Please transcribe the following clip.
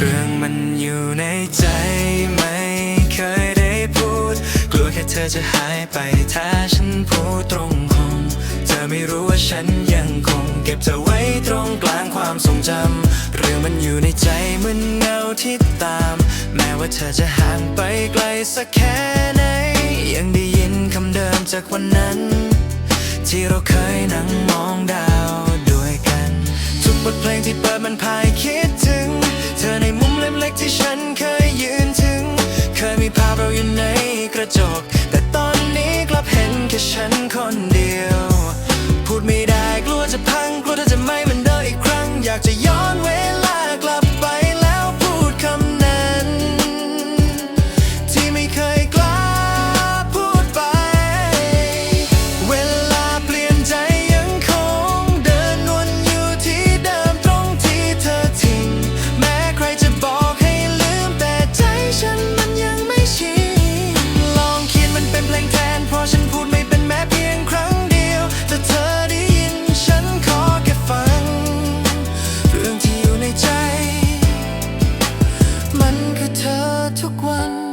เรื่องมันอยู่ในใจไม่เคยได้พูด กลัวแค่เธอจะหายไปถ้าฉันพูดตรงคงเธอไม่รู้ว่าฉันยังคง เก็บเธอไว้ตรงกลางความทรงจำเรื่องมันอยู่ในใจเหมือนเงาที่ตาม แม้ว่าเธอจะห่างไปไกลสักแค่ไหน ยังได้ยินคำเดิมจากวันนั้น ที่เราเคยนั่งมองดาวด้วยกัน ทุกบทเพลงที่เปิดมันพาย กระจก แต่ตอนนี้กลับเห็นแค่ฉันคนเดียว พูดไม่ได้กลัวจะพังกลัวเธอจะไม่เหมือนเดิมอีกครั้งอยากจะ คือเธอทุกวัน